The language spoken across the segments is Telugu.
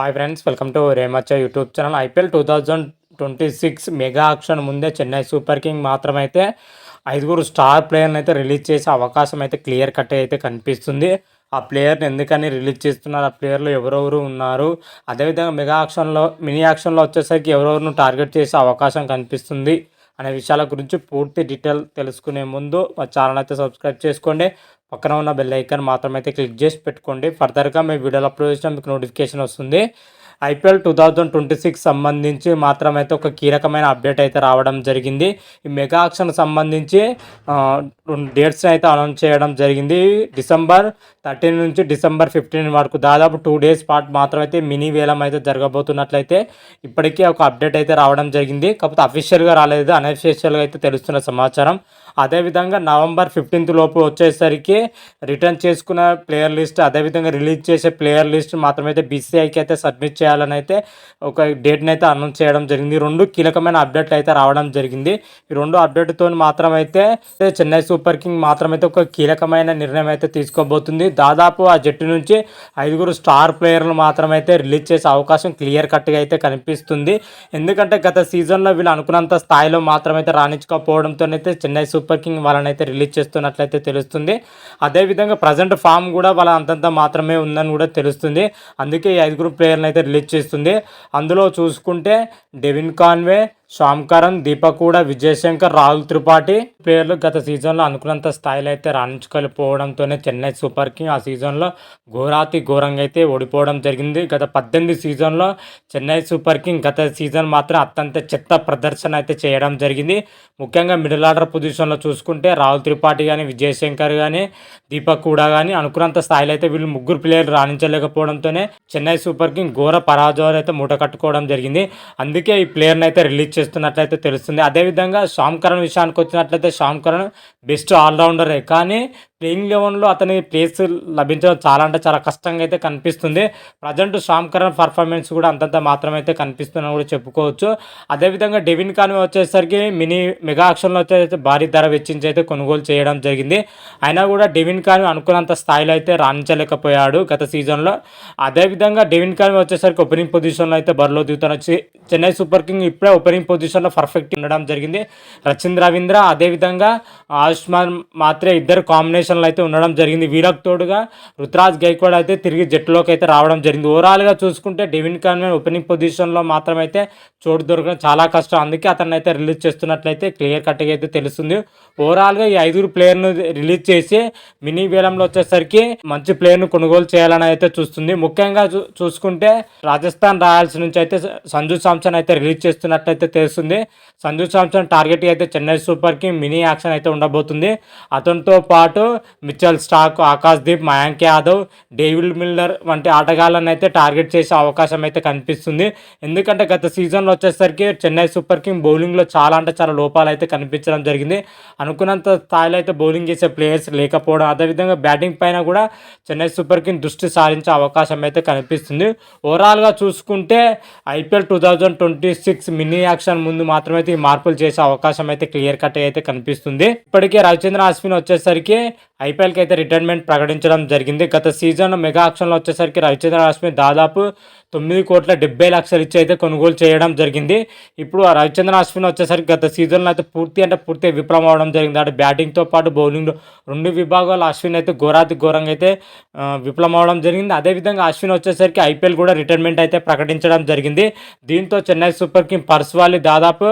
Hi friends welcome to రేమచ్చ YouTube channel IPL two thousand twenty six mega auction ముందే చెన్నై సూపర్ కింగ్ మాత్రమైతే ఐదుగురు స్టార్ ప్లేయర్ని అయితే రిలీజ్ చేసే అవకాశం అయితే క్లియర్ కట్ అయితే కనిపిస్తుంది. ఆ ప్లేయర్ని ఎందుకని రిలీజ్ చేస్తున్నారు? ఆ ప్లేయర్లు ఎవరెవరు ఉన్నారు? అదేవిధంగా మెగా ఆక్షన్లో మినీ ఆక్షన్లో వచ్చేసరికి ఎవరెవరిని టార్గెట్ చేసే అవకాశం కనిపిస్తుంది? అనే విషయాల గురించి పూర్తి డీటెయిల్ తెలుసుకునే ముందు మా ఛానల్ అయితే సబ్స్క్రైబ్ చేసుకోండి. పక్కన ఉన్న బెల్ ఐకాన్ మాత్రమైతే క్లిక్ చేసి పెట్టుకోండి. ఫర్దర్గా మీ వీడియోలు అప్లోడ్ చేసిన మీకు నోటిఫికేషన్ వస్తుంది. IPL two thousand twenty six సంబంధించి మాత్రమైతే ఒక కీలకమైన అప్డేట్ అయితే రావడం జరిగింది. ఈ మెగా ఆక్షన్ సంబంధించి డేట్స్ని డేట్స్ అయితే అనౌన్స్ చేయడం జరిగింది. డిసెంబర్ థర్టీన్ నుంచి డిసెంబర్ ఫిఫ్టీన్ వరకు దాదాపు టూ డేస్ పాటు మాత్రమైతే మినీ వేలం అయితే జరగబోతున్నట్లయితే ఇప్పటికే ఒక అప్డేట్ అయితే రావడం జరిగింది. కాకపోతే అఫీషియల్గా రాలేదు అన్అఫీషియల్గా అయితే తెలుస్తున్న సమాచారం. అదేవిధంగా నవంబర్ ఫిఫ్టీన్త్ లోపు వచ్చేసరికి రిటర్న్ చేసుకున్న ప్లేయర్ లిస్ట్ అదేవిధంగా రిలీజ్ చేసే ప్లేయర్ లిస్ట్ మాత్రమైతే బీసీఐకి అయితే సబ్మిట్ చేయాలి చేయాలని అయితే ఒక డేట్ని అయితే అనౌన్స్ చేయడం జరిగింది. రెండు కీలకమైన అప్డేట్లు అయితే రావడం జరిగింది. ఈ రెండు అప్డేట్తో అయితే చెన్నై సూపర్ కింగ్ మాత్రమైతే ఒక కీలకమైన నిర్ణయం అయితే తీసుకోబోతుంది. దాదాపు ఆ జట్టు నుంచి ఐదుగురు స్టార్ ప్లేయర్లు మాత్రమైతే రిలీజ్ చేసే అవకాశం క్లియర్ కట్గా అయితే కనిపిస్తుంది. ఎందుకంటే గత సీజన్లో వీళ్ళు అనుకున్నంత స్థాయిలో మాత్రమైతే రాణించకపోవడంతోనైతే చెన్నై సూపర్ కింగ్ వాళ్ళనైతే రిలీజ్ చేస్తున్నట్లయితే తెలుస్తుంది. అదేవిధంగా ప్రజెంట్ ఫామ్ కూడా వాళ్ళ అంతంత మాత్రమే ఉందని కూడా తెలుస్తుంది. అందుకే ఈ ఐదుగురు ప్లేయర్ని అయితే రిలీజ్ చేస్తుంది అందులో చూసుకుంటే Devon Conway Sam Curran Deepak కూడా విజయ్ రాహుల్ త్రిపాఠి ప్లేయర్లు గత సీజన్లో అనుకున్నంత స్థాయిలో అయితే రాణించుకోలేకపోవడంతోనే చెన్నై సూపర్ కింగ్ ఆ సీజన్లో ఘోరాతి ఘోరంగా అయితే ఓడిపోవడం జరిగింది. గత పద్దెనిమిది సీజన్లో చెన్నై సూపర్ కింగ్ గత సీజన్ మాత్రం అత్యంత చెత్త ప్రదర్శన అయితే చేయడం జరిగింది. ముఖ్యంగా మిడిల్ ఆర్డర్ పొజిషన్లో చూసుకుంటే రాహుల్ త్రిపాఠి కానీ విజయశంకర్ కానీ దీపక్ కూడా కానీ అనుకున్నంత స్థాయిలో అయితే వీళ్ళు ముగ్గురు ప్లేయర్లు రాణించలేకపోవడంతోనే చెన్నై సూపర్ కింగ్ ఘోర పరాజయాలు అయితే మూట కట్టుకోవడం జరిగింది. అందుకే ఈ ప్లేయర్ని అయితే రిలీజ్ చేస్తున్నట్లయితే తెలుస్తుంది. అదేవిధంగా శ్యామ్ కరణ్ విషయానికి వచ్చినట్లయితే శ్యామ్ కరణ్ బెస్ట్ ఆల్రౌండరే. కానీ ప్లేయింగ్ లెవెన్లో అతని ప్లేస్ లభించడం చాలా అంటే చాలా కష్టంగా అయితే కనిపిస్తుంది. ప్రజెంట్ శ్యామ్ కరణ్ పర్ఫార్మెన్స్ కూడా అంతంత మాత్రమైతే కనిపిస్తుందని కూడా చెప్పుకోవచ్చు. అదేవిధంగా డెవిన్ కాన్వే వచ్చేసరికి మినీ మెగా ఆక్షన్లో వచ్చేసి భారీ ధర వెచ్చించి అయితే కొనుగోలు చేయడం జరిగింది. అయినా కూడా డెవిన్ కాన్వే అనుకున్నంత స్థాయిలో అయితే రాణించలేకపోయాడు గత సీజన్లో. అదేవిధంగా డెవిన్ కాన్వే వచ్చేసరికి ఓపెనింగ్ పొజిషన్లో అయితే బరిలో దిగుతాను చెన్నై సూపర్ కింగ్ ఇప్పుడే ఓపెనింగ్ పొజిషన్లో పర్ఫెక్ట్ ఉండడం జరిగింది. రచింద్ రవీంద్ర అదేవిధంగా ఆయుష్మాన్ మాత్రే ఇద్దరు కాంబినేషన్లు అయితే ఉండడం జరిగింది. వీళ్ళకి తోడుగా రుతురాజ్ గైక్వాడ్ అయితే తిరిగి జట్టులోకి అయితే రావడం జరిగింది. ఓవరాల్గా చూసుకుంటే డెవిన్ కాన్వే ఓపెనింగ్ పొజిషన్లో మాత్రమైతే చోటు దొరకడం చాలా కష్టం. అందుకే అతన్ని అయితే రిలీజ్ చేస్తున్నట్లయితే క్లియర్ కట్గా అయితే తెలుస్తుంది. ఓవరాల్గా ఈ ఐదుగురు ప్లేయర్ను రిలీజ్ చేసి మినీ వేలంలో వచ్చేసరికి మంచి ప్లేయర్ను కొనుగోలు చేయాలని అయితే చూస్తుంది. ముఖ్యంగా చూ- చూసుకుంటే రాజస్థాన్ రాయల్స్ నుంచి అయితే సంజు సామ్సన్ అయితే రిలీజ్ చేస్తున్నట్లయితే తెలుస్తుంది. సంజు సామ్సన్ టార్గెట్ అయితే చెన్నై సూపర్కి మినీ యాక్షన్ అయితే ఉండబోతుంది. అతనితో పాటు Mitchell Starc Akash Deep Mayank Yadav David Miller వంటి ఆటగాళ్ళని అయితే టార్గెట్ చేసే అవకాశం అయితే కనిపిస్తుంది. ఎందుకంటే గత సీజన్లో వచ్చేసరికి చెన్నై సూపర్ కింగ్ బౌలింగ్లో చాలా అంటే చాలా లోపాలు అయితే కనిపించడం జరిగింది. అనుకున్నంత స్థాయిలో అయితే బౌలింగ్ చేసే ప్లేయర్స్ లేకపోవడం అదేవిధంగా బ్యాటింగ్ పైన కూడా చెన్నై సూపర్ కింగ్ దృష్టి సారించే అవకాశం అయితే కనిపిస్తుంది. ఓవరాల్గా చూసుకుంటే IPL two thousand twenty six mini action ముందు మాత్రమే ఈ మార్పులు చేసే అవకాశం అయితే క్లియర్ కట్ అయితే కనిపిస్తుంది. ఇప్పటికే రవిచంద్ర అశ్విన్ వచ్చేసరికి ఐపీఎల్కి అయితే రిటైర్మెంట్ ప్రకటించడం జరిగింది. గత సీజన్ మెగా ఆక్షన్లో వచ్చేసరికి రవిచంద్ర అశ్విన్ దాదాపు తొమ్మిది కోట్ల డెబ్బై లక్షలు ఇచ్చి అయితే కొనుగోలు చేయడం జరిగింది. ఇప్పుడు ఆ రవిచంద్ర అశ్విన్ వచ్చేసరికి గత సీజన్లో అయితే పూర్తి అంటే పూర్తి విఫలం అవడం జరిగింది. అంటే బ్యాటింగ్తో పాటు బౌలింగ్లో రెండు విభాగాలు అశ్విన్ అయితే ఘోరాతి ఘోరంగా అయితే విఫలం అవడం జరిగింది. అదేవిధంగా అశ్విన్ వచ్చేసరికి ఐపీఎల్ కూడా రిటైర్మెంట్ అయితే ప్రకటించడం జరిగింది. దీంతో చెన్నై సూపర్ కింగ్ పర్స్వాలి దాదాపు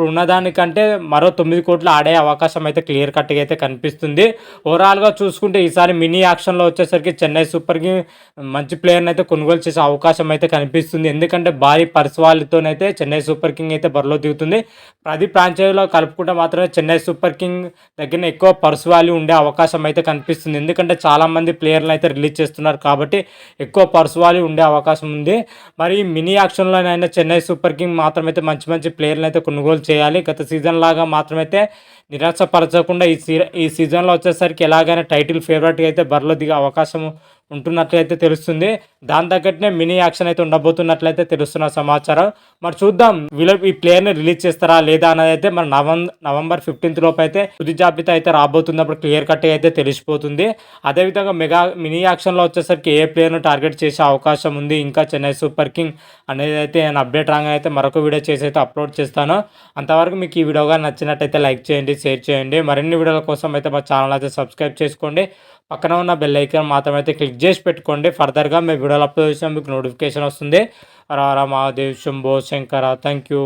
ఇప్పుడు ఉన్నదానికంటే మరో తొమ్మిది కోట్లు ఆడే అవకాశం అయితే క్లియర్ కట్గా అయితే కనిపిస్తుంది. ఓవరాల్గా చూసుకుంటే ఈసారి మినీ యాక్షన్లో వచ్చేసరికి చెన్నై సూపర్ కింగ్ మంచి ప్లేయర్ని అయితే కొనుగోలు చేసే అవకాశం అయితే కనిపిస్తుంది. ఎందుకంటే భారీ పరిసవాళ్ళతోనైతే చెన్నై సూపర్ కింగ్ అయితే బరిలో దిగుతుంది. ప్రతి ఫ్రాంచైజీలో కలుపుకుంటే మాత్రమే చెన్నై సూపర్ కింగ్ దగ్గర ఎక్కువ పర్సువాల్యూ ఉండే అవకాశం అయితే కనిపిస్తుంది. ఎందుకంటే చాలామంది ప్లేయర్లు అయితే రిలీజ్ చేస్తున్నారు కాబట్టి ఎక్కువ పర్సువాల్యూ ఉండే అవకాశం ఉంది. మరి మినీ యాక్షన్లోనైనా చెన్నై సూపర్ కింగ్ మాత్రమైతే మంచి మంచి ప్లేయర్లు అయితే కొనుగోలు చేయాలి. గత సీజన్ లాగా మాత్రమైతే నిరాశపరచకుండా ఈ సీ ఈ సీజన్లో వచ్చేసరికి ఎలాగైనా టైటిల్ ఫేవరెట్గా అయితే బరిలో దిగే అవకాశం ఉంటున్నట్లయితే తెలుస్తుంది. దాని తగ్గట్టునే మినీ యాక్షన్ అయితే ఉండబోతున్నట్లయితే తెలుస్తున్న సమాచారం. మరి చూద్దాం వీళ్ళు ఈ ప్లేయర్ని రిలీజ్ చేస్తారా లేదా అనేది అయితే మన నవం నవంబర్ ఫిఫ్టీన్త్ లోపు అయితే తుది జాబితా అయితే రాబోతుంది అప్పుడు క్లియర్ కట్ అయితే తెలిసిపోతుంది. అదేవిధంగా మెగా మినీ యాక్షన్లో వచ్చేసరికి ఏ ప్లేయర్ను టార్గెట్ చేసే అవకాశం ఉంది? ఇంకా చెన్నై సూపర్ కింగ్ అనేది అయితే నేను అప్డేట్ రాగానే అయితే మరొక వీడియో చేసి అయితే అప్లోడ్ చేస్తాను. అంతవరకు మీకు ఈ వీడియోగా నచ్చినట్టయితే లైక్ చేయండి షేర్ చేయండి. మరిన్ని వీడియోల కోసం అయితే మా ఛానల్ అయితే సబ్స్క్రైబ్ చేసుకోండి. పక్కన ఉన్న బెల్ ఐకాన్ మాత్రం అయితే క్లిక్ చేసి పెట్టుకోండి. ఫర్దర్గా మేము వీడియోలు అప్లోడ్ చేసినా. మీకు నోటిఫికేషన్ వస్తుంది. రారా మహాదేవ్ శంభో శంకర. Thank you